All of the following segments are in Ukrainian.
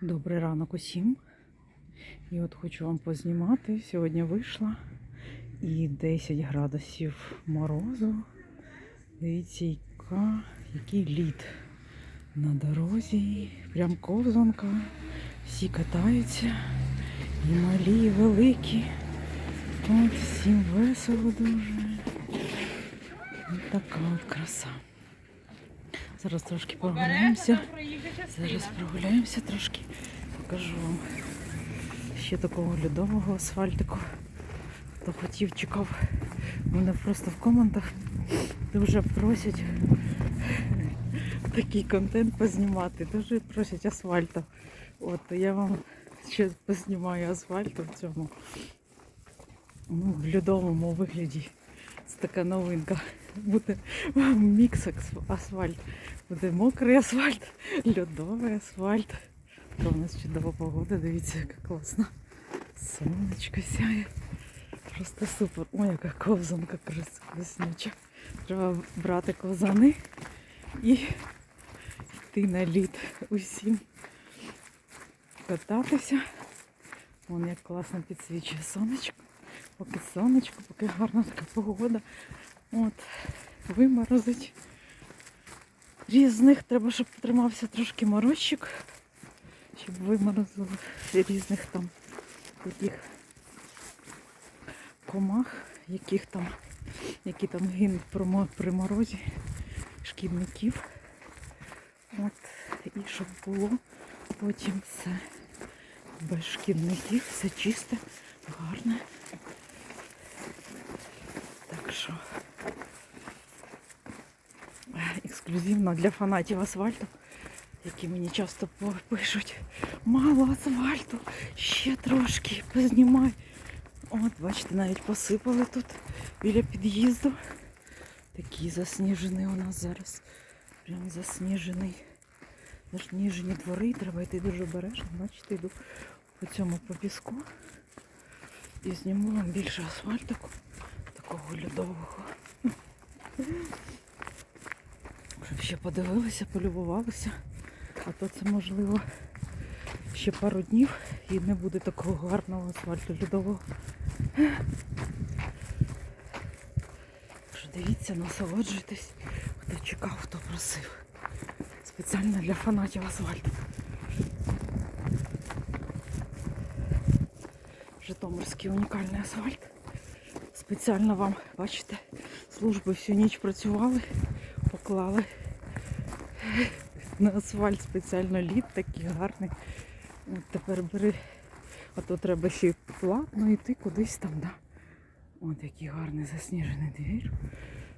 Добрий ранок усім. І от хочу вам познімати. Сьогодні вийшла і 10 градусів морозу. Дивіться, яка, який лід на дорозі. Прям ковзанка. Всі катаються. І малі, і великі. От всім весело дуже. Ось така от краса. Зараз трошки прогуляємося. Зараз прогуляємося трошки. Покажу вам ще такого льодового асфальтику. Хто хотів, чекав. Мене просто в коментах дуже просять такий контент познімати. Дуже просять асфальту. От я вам ще познімаю асфальту в цьому. Ну, в льодовому вигляді. Це така новинка. Буде мікс асфальт. Буде мокрий асфальт, льодовий асфальт. Та у нас чудова погода, дивіться, яка класна. Сонечко сяє. Просто супер. Ой, яка ковзанка краснюча. Треба брати ковзани і йти на лід усім кататися. Вон як класно підсвічує сонечко. Поки сонечко, поки гарна така погода. От, виморозить. Різних треба, щоб тримався трошки морозчик, щоб виморозило різних там таких комах, яких там, які там гинуть при морозі, шкідників. От, і щоб було потім все без шкідників, все чисте, гарне. Так що ексклюзивно для фанатів асфальту, які мені часто пишуть. Мало асфальту, ще трошки познімай. От, бачите, навіть посипали тут біля під'їзду. Такий засніжений у нас зараз. Прям засніжений. Засніжені двори, треба йти дуже обережно. Бачите, йду по цьому по піску. І зніму вам більше асфальтику, такого льодового. Щоб ще подивилися, полюбувалися. А то це можливо ще пару днів і не буде такого гарного асфальту льодового. Що дивіться, насолоджуйтесь, хто чекав, хто просив. Спеціально для фанатів асфальту. Житомирський унікальний асфальт. Спеціально вам, бачите, служби всю ніч працювали, поклали на асфальт спеціально лід такий гарний. От тепер бери, а то треба ще й платно йти кудись там, да. От який гарний засніжений двір,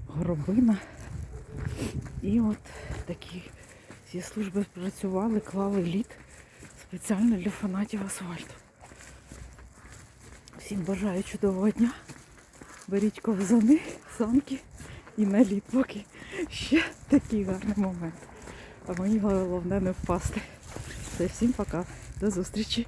горобина. І от такі всі служби працювали, клали лід спеціально для фанатів асфальту. Всім бажаю чудового дня. Беріть ковзани, санки і лід, поки ще такий гарний момент. А мені головне не впасти. Це всім пока. До зустрічі.